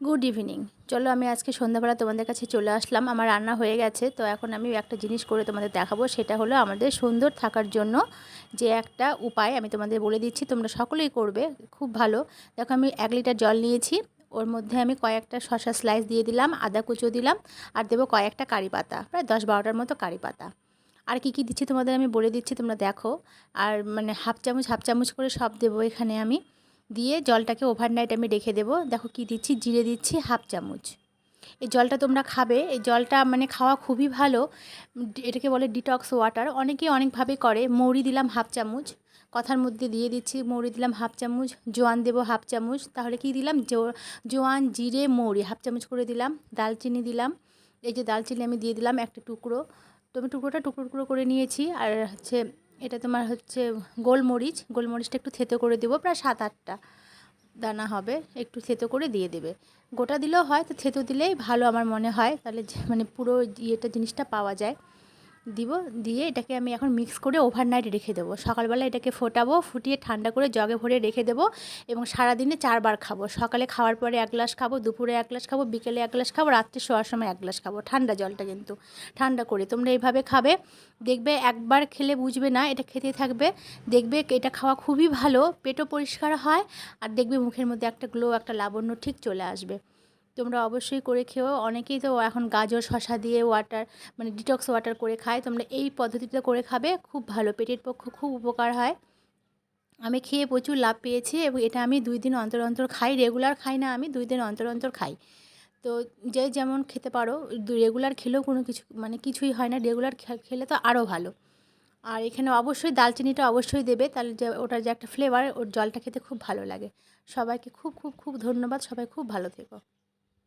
Good evening চলো আমি আজকে সন্ধ্যাবেলা তোমাদের কাছে চলে আসলাম। আমার রান্না হয়ে গেছে, তো এখন আমি একটা জিনিস করে তোমাদের দেখাবো। সেটা হলো আমাদের সুন্দর থাকার জন্য যে একটা উপায় আমি তোমাদের বলে দিচ্ছি, তোমরা সকলেই করবে, খুব ভালো। দেখো আমি এক লিটার জল নিয়েছি, ওর মধ্যে আমি কয়েকটা শশা স্লাইস দিয়ে দিলাম, আদা কুচো দিলাম, আর দেবো কয়েকটা কারি পাতা, প্রায় দশ বারোটার মতো কারি পাতা। আর কী কী দিচ্ছি তোমাদের আমি বলে দিচ্ছি, তোমরা দেখো। আর মানে হাফ চামচ হাফ চামচ করে সব দেবো এখানে আমি। দিয়ে জলটাকে ওভারনাইট আমি রেখে দেবো। দেখো কি দিচ্ছি? জিরে দিচ্ছি হাফ চামচ। এই জলটা তোমরা খাবে। এই জলটা মানে খাওয়া খুবই ভালো। এটাকে বলে ডিটক্স ওয়াটার অনেকেই অনেকভাবে করে। মৌরি দিলাম হাফ চামচ। কথার মধ্যে দিয়ে দিচ্ছি, মৌরি দিলাম হাফ চামচ। জোয়ান দেবো হাফ চামচ। তাহলে কি দিলাম? জোয়ান, জিরে, মৌরি হাফ চামচ করে দিলাম। দালচিনি দিলাম। এই যে দালচিনি আমি দিয়ে দিলাম একটা টুকরো। তো আমি টুকরোটা টুকরো টুকরো করে নিয়েছি। আর হচ্ছে এটা তোমার হচ্ছে গোলমরিচ। গোলমরিচটা একটু থেতো করে দেবো, প্রায় সাত আটটা দানা হবে, একটু থেতো করে দিয়ে দেবে। গোটা দিলেও হয়, তো থেতো দিলেই ভালো আমার মনে হয়। তাহলে মানে পুরো ইয়েটা জিনিসটা পাওয়া যায়। দিব, দিয়ে এটাকে আমি এখন মিক্স করে ওভারনাইট রেখে দেবো। সকালবেলা এটাকে ফোটাবো, ফুটিয়ে ঠান্ডা করে জগে ভরে রেখে দেবো এবং সারাদিনে চারবার খাব। সকালে খাওয়ার পরে এক গ্লাস খাব, দুপুরে এক গ্লাস খাব, বিকেলে এক গ্লাস খাব, রাত্রে শোয়ার সময় এক গ্লাস খাব। ঠান্ডা জলটা কিন্তু, ঠান্ডা করে। তোমরা এইভাবে খাবে। দেখবে একবার খেলে বুঝবে না, এটা খেতে থাকবে। দেখবে এটা খাওয়া খুবই ভালো, পেটও পরিষ্কার হয়, আর দেখবে মুখের মধ্যে একটা গ্লো একটা লাবণ্য ঠিক চলে আসবে। তোমরা অবশ্যই করে খেও। অনেকেই তো এখন গাজর শশা দিয়ে ওয়াটার মানে ডিটক্স ওয়াটার করে খায়। তোমরা এই পদ্ধতিতে করে খাবে, খুব ভালো। পেটের পক্ষে খুব উপকার হয়। আমি খেয়ে প্রচুর লাভ পেয়েছি এবং এটা আমি দুই দিন অন্তর অন্তর খাই। রেগুলার খাই না আমি, দুই দিন অন্তর অন্তর খাই। তো যে যেমন খেতে পারো রেগুলার খেলেও কোনো কিছু মানে কিছুই হয় না। রেগুলার খেলে তো আরও ভালো। আর এখানে অবশ্যই দালচিনিটা অবশ্যই দেবে। তাহলে যে ওটার যে একটা ফ্লেভার ওর জলটা খেতে খুব ভালো লাগে। সবাইকে খুব খুব খুব ধন্যবাদ। সবাই খুব ভালো থেকো।